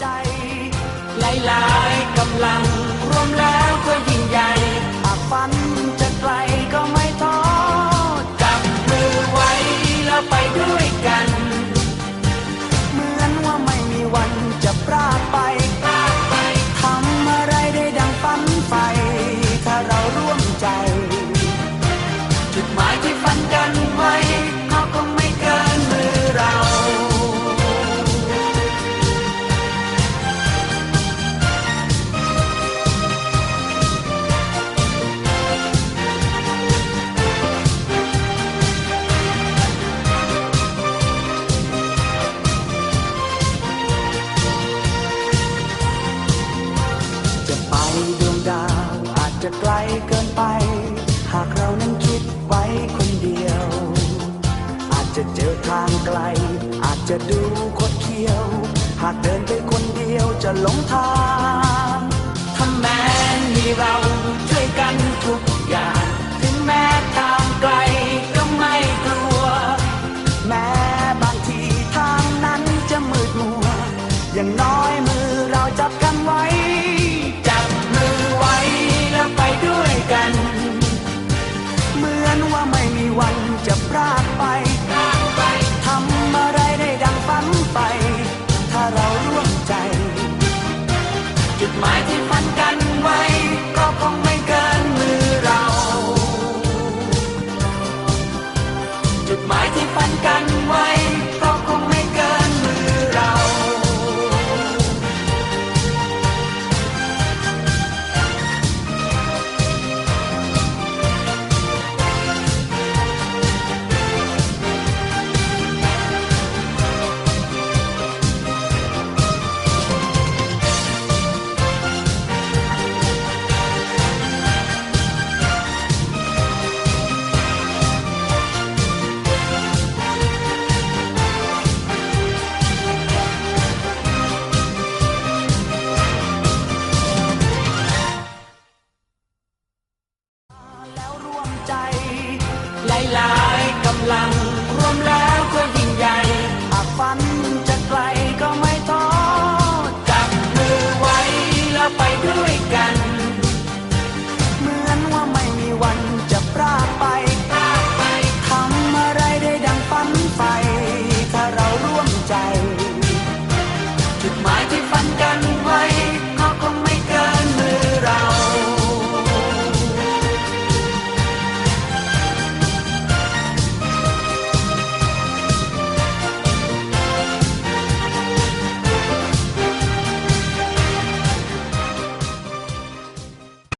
ใจ หลายๆกำลังรวมแล้วก็ยิ่งใหญ่ จะไกลเกินไป หากเรานั้นคิดไว้คนเดียว อาจจะเจอทางไกล อาจจะดูคดเคี้ยว หากเดินไปคนเดียวจะหลงทางถ้าแม้มีเราช่วยกันทุกอย่าง ถึงแม้ทางไกลก็ไม่กลัว แม้บางทีทางนั้นจะมืดมัว อย่างน้อ my ลังรวมแล้ว